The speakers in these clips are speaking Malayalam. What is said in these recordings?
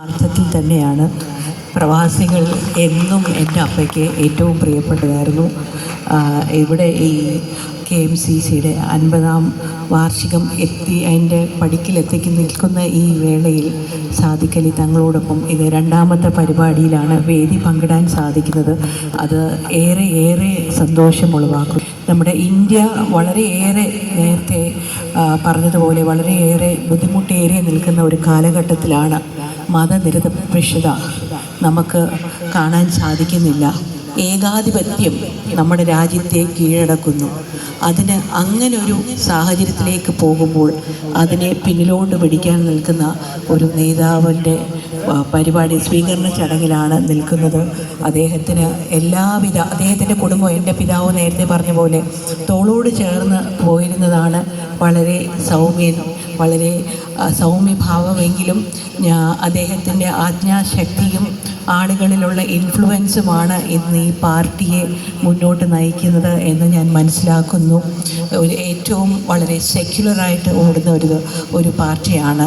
അർത്ഥത്തിൽ തന്നെയാണ്. പ്രവാസികൾ എന്നും എന്റെ അപ്പയ്ക്ക് ഏറ്റവും പ്രിയപ്പെട്ടതായിരുന്നു. ഇവിടെ ഈ കെ എം സി സിയുടെ അൻപതാം വാർഷികം എത്തി അതിന്റെ പടിക്കിലെത്തിക്ക് നിൽക്കുന്ന ഈ വേളയിൽ സാധിക്കലി തങ്ങളോടൊപ്പം ഇത് രണ്ടാമത്തെ പരിപാടിയിലാണ് വേദി പങ്കിടാൻ സാധിക്കുന്നത്. അത് ഏറെ ഏറെ സന്തോഷമുളവാക്കും നമ്മുടെ ഇന്ത്യ വളരെയേറെ നേരത്തെ പറഞ്ഞതുപോലെ വളരെയേറെ ബുദ്ധിമുട്ടേറിയ നിൽക്കുന്ന ഒരു കാലഘട്ടത്തിലാണ് മതനിരപേക്ഷത. നമുക്ക് കാണാൻ സാധിക്കുന്നില്ല. ഏകാധിപത്യം നമ്മുടെ രാജ്യത്തെ കീഴടക്കുന്നു. അതിന് അങ്ങനെ ഒരു സാഹചര്യത്തിലേക്ക് പോകുമ്പോൾ അതിനെ പിന്നിലോട്ട് പിടിക്കാൻ നിൽക്കുന്ന ഒരു നേതാവിന്റെ പരിപാടി സ്വീകരണ ചടങ്ങിലാണ് നിൽക്കുന്നത്. അദ്ദേഹത്തിന് എല്ലാവിധ അദ്ദേഹത്തിന്റെ കുടുംബം എന്റെ പിതാവ് നേരത്തെ പറഞ്ഞ പോലെ തോളോട് ചേർന്ന് പോയിരുന്നതാണ്. വളരെ സൗമ്യൻ വളരെ സൗമ്യഭാവമെങ്കിലും അദ്ദേഹത്തിന്റെ ആജ്ഞാശക്തിയും ആളുകളിലുള്ള ഇൻഫ്ലുവൻസുമാണ് ഇന്ന് ഈ പാർട്ടിയെ മുന്നോട്ട് നയിക്കുന്നത് എന്ന് ഞാൻ മനസ്സിലാക്കുന്നു. ഒരു ഏറ്റവും വളരെ സെക്യുലറായിട്ട് ഓടുന്ന ഒരു ഒരു പാർട്ടിയാണ്.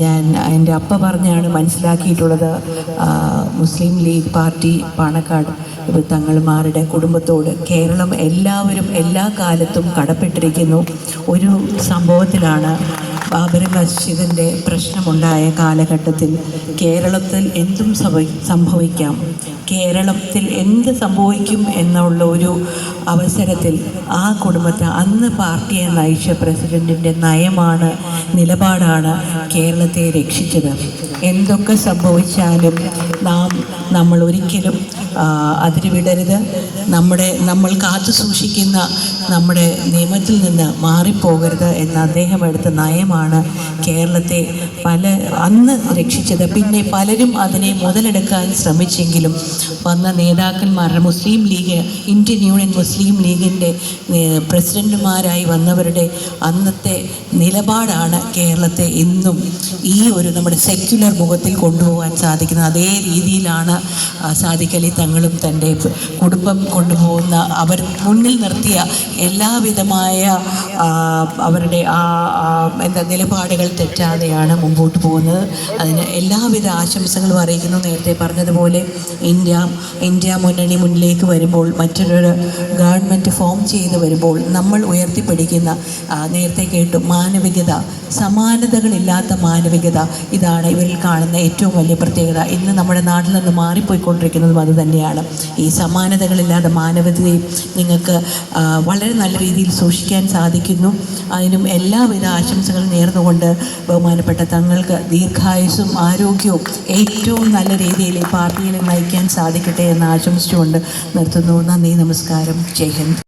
ഞാൻ എന്റെ അപ്പ പറഞ്ഞാണ് മനസ്സിലാക്കിയിട്ടുള്ളത്. മുസ്ലിം ലീഗ് പാർട്ടി പാണക്കാട് തങ്ങൾമാരുടെ കുടുംബത്തോട് കേരളം എല്ലാവരും എല്ലാ കാലത്തും കടപ്പെട്ടിരിക്കുന്നു. ഒരു സംഭവത്തിലാണ് ബാബറി മസ്ജിദിന്റെ പ്രശ്നമുണ്ടായ കാലഘട്ടത്തിൽ കേരളത്തിൽ എന്തും സംഭവി സംഭവിക്കാം. കേരളത്തിൽ എന്ത് സംഭവിക്കും എന്നുള്ള ഒരു അവസരത്തിൽ ആ കുടുംബത്തെ അന്ന് പാർട്ടിയെ നയിച്ച പ്രസിഡന്റിന്റെ നയമാണ് നിലപാടാണ് കേരളത്തെ രക്ഷിച്ചത്. എന്തൊക്കെ സംഭവിച്ചാലും നാം നമ്മൾ ഒരിക്കലും അതിരുവിടരുത് നമ്മുടെ നമ്മൾ കാത്തു സൂക്ഷിക്കുന്ന നമ്മുടെ നിയമത്തിൽ നിന്ന് മാറിപ്പോകരുത് എന്ന അദ്ദേഹം എടുത്ത നയമാണ് കേരളത്തെ പല അന്ന് രക്ഷിച്ചത്. പിന്നെ പലരും അതിനെ മുതലെടുക്കാൻ ശ്രമിച്ചെങ്കിലും വന്ന നേതാക്കന്മാരുടെ Muslim League Indian Union Muslim ലീഗിന്റെ പ്രസിഡന്റുമാരായി വന്നവരുടെ അന്നത്തെ നിലപാടാണ് കേരളത്തെ ഇന്നും ഈ ഒരു നമ്മുടെ സെക്യുലർ മുഖത്തിൽ കൊണ്ടുപോകാൻ സാധിക്കുന്ന അതേ രീതിയിലാണ് സാധിക്കലി തങ്ങളും തന്റെ കുടുംബം കൊണ്ടുപോകുന്ന അവർ മുന്നിൽ നിർത്തിയ എല്ലാവിധമായ അവരുടെ ആ എന്താ നിലപാടുകൾ തെറ്റാതെയാണ് മുമ്പോട്ട് പോകുന്നത്. അതിന് എല്ലാവിധ ആശംസകളും അറിയിക്കുന്നു. നേരത്തെ പറഞ്ഞതുപോലെ ഇന്ത്യ ഇന്ത്യ മുന്നണി മുന്നിലേക്ക് വരുമ്പോൾ മറ്റൊരു ഗവൺമെന്റ് ഫോം ചെയ്ത് വരുമ്പോൾ നമ്മൾ ഉയർത്തിപ്പിടിക്കുന്ന നേരത്തെ കേട്ടു മാനവികത സമാനതകളില്ലാത്ത മാനവികത. ഇതാണ് ഇവരിൽ കാണുന്ന ഏറ്റവും വലിയ പ്രത്യേകത. ഇന്ന് നമ്മുടെ നാട്ടിൽ നിന്ന് മാറിപ്പോയിക്കൊണ്ടിരിക്കുന്നതും അത് തന്നെയാണ്. ഈ സമാനതകളില്ലാത്ത മാനവികതയും നിങ്ങൾക്ക് വളരെ നല്ല രീതിയിൽ സൂക്ഷിക്കാൻ സാധിക്കുന്നു അതിനും എല്ലാവിധ ആശംസകളും നേർന്നുകൊണ്ട് ബഹുമാനപ്പെട്ട തങ്ങൾക്ക് ദീർഘായുസും ആരോഗ്യവും ഏറ്റവും നല്ല രീതിയിൽ പാർട്ടിയിൽ നയിക്കാൻ സാധിക്കട്ടെ എന്ന് ആശംസിച്ചുകൊണ്ട് നിർത്തുന്നു. നന്ദി നമസ്കാരം. ജയ് ഹിന്ദ്.